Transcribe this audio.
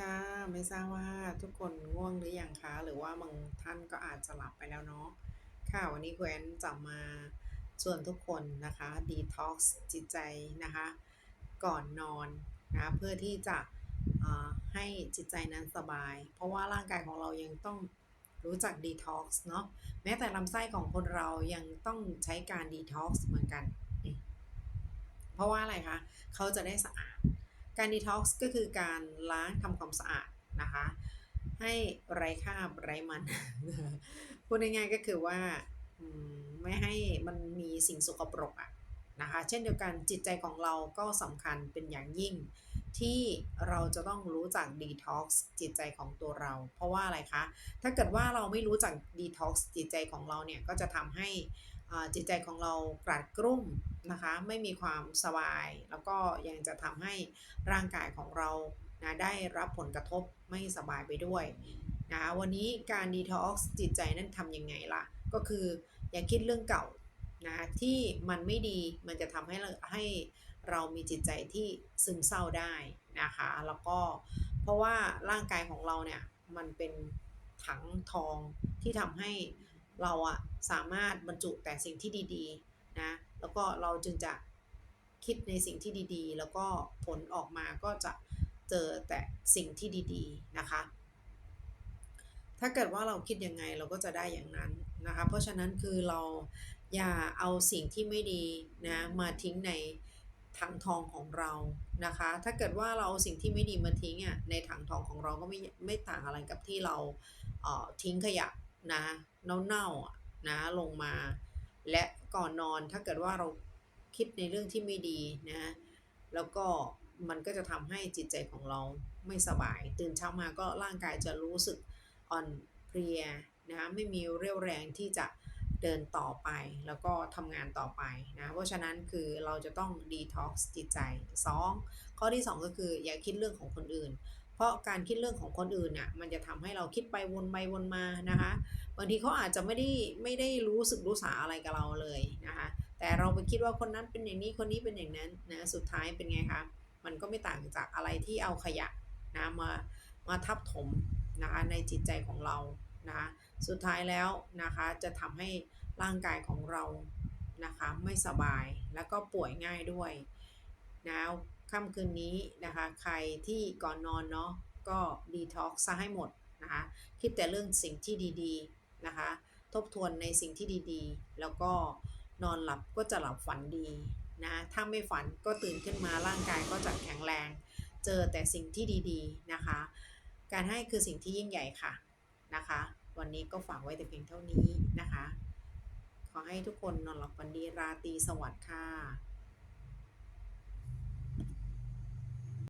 ค่ะ ไม่ทราบว่าทุกคนง่วงหรือยังคะ หรือว่าบางท่านก็อาจจะหลับไปแล้วเนาะ ค่ะ วันนี้คุณแอนจะมาชวนทุกคนนะคะ detox จิตใจนะคะ ก่อนนอนนะเพื่อที่จะให้จิตใจนั้นสบาย เพราะว่าร่างกายของเรายังต้องรู้จัก detox เนาะ แม้แต่ลำไส้ของคนเรายังต้องใช้การ detox เหมือนกัน เพราะว่าอะไรคะ เขาจะได้สะอาด การดีท็อกส์ก็คือการล้างทำความสะอาดนะคะ ให้ไร้ค่าบไร้มัน พูดง่ายๆก็คือว่าไม่ให้มันมีสิ่งสกปรกอะนะคะ เช่นเดียวกันจิตใจของเราก็สำคัญเป็นอย่างยิ่ง ที่เราจะต้องรู้จัก detox จิตใจของตัวเรา เพราะว่าอะไรคะ ถ้าเกิดว่าเราไม่รู้จัก detox จิตใจของเราเนี่ย ก็จะทำให้อ่าจิตใจของเรากรัดกรุ่มนะคะ ไม่มีความสบาย แล้วก็ยังจะทำให้ร่างกายของเรานะได้รับผลกระทบไม่สบายไปด้วยนะคะวันนี้การ detox จิตใจนั้นทำยังไงล่ะ ก็คืออย่าคิดเรื่องเก่านะที่มันไม่ดีมันจะทำให้ให้ เรามีจิตใจที่ซึมเศร้าได้นะคะ แล้วก็เพราะว่าร่างกายของเราเนี่ยมันเป็นถังทองที่ทำให้เราอะสามารถบรรจุแต่สิ่งที่ดีๆนะแล้วก็เราจึงจะคิดในสิ่งที่ดีๆ แล้วก็ผลออกมาก็จะเจอแต่สิ่งที่ดีๆนะคะ ถ้าเกิดว่าเราคิดยังไงเราก็จะได้อย่างนั้นนะคะ เพราะฉะนั้นคือเราอย่าเอาสิ่งที่ไม่ดีนะมาทิ้งใน ถังทองของเรานะคะ ถ้าเกิดว่าเราสิ่งที่ไม่ดีมาทิ้งอะในถังทองของเราก็ไม่ไม่ต่างอะไรกับที่เราเอ่อทิ้งขยะนะเน่าๆนะลงมา และก่อนนอนถ้าเกิดว่าเราคิดในเรื่องที่ไม่ดีนะแล้วก็มันก็จะทำให้จิตใจของเราไม่สบาย ตื่นเช้ามาก็ร่างกายจะรู้สึกอ่อนเพลียนะคะไม่มีเรี่ยวแรงที่จะ เดินต่อไปแล้วก็ทำงานต่อไปนะ เพราะฉะนั้นคือเราจะต้อง detox จิตใจ 2 ข้อที่ 2 ก็คืออย่าคิดเรื่องของคนอื่น เพราะการคิดเรื่องของคนอื่นน่ะมันจะทำให้เราคิดไปวนไปวนมานะคะบางทีเขาอาจจะไม่ได้ไม่ได้รู้สึกรู้สาอะไรกับเราเลยนะคะแต่เราไปคิดว่าคนนั้นเป็นอย่างนี้คนนี้เป็นอย่างนั้นนะสุดท้ายเป็นไงคะมันก็ไม่ต่างจากอะไรที่เอาขยะนะมามาทับถมนะคะในจิตใจของเรา นะคะสุดท้ายแล้วนะคะจะทำให้ร่างกายของเรานะคะไม่สบายแล้วก็ป่วยง่ายด้วยนะค่ำคืนนี้นะคะใครที่ก่อนนอนเนาะก็ detox เสียให้หมดนะคะคิดแต่เรื่องสิ่งที่ดีๆนะคะทบทวนในสิ่งที่ดีๆ แล้วก็นอนหลับก็จะหลับฝันดีนะถ้าไม่ฝันก็ตื่นขึ้นมาร่างกายก็จะแข็งแรง เจอแต่สิ่งที่ดีๆนะคะ การให้คือสิ่งที่ยิ่งใหญ่ค่ะ นะคะ วันนี้ก็ฝากไว้แต่เพียงเท่านี้นะคะ ขอให้ทุกคนนอนหลับฝันดีราตรีสวัสดิ์ค่ะ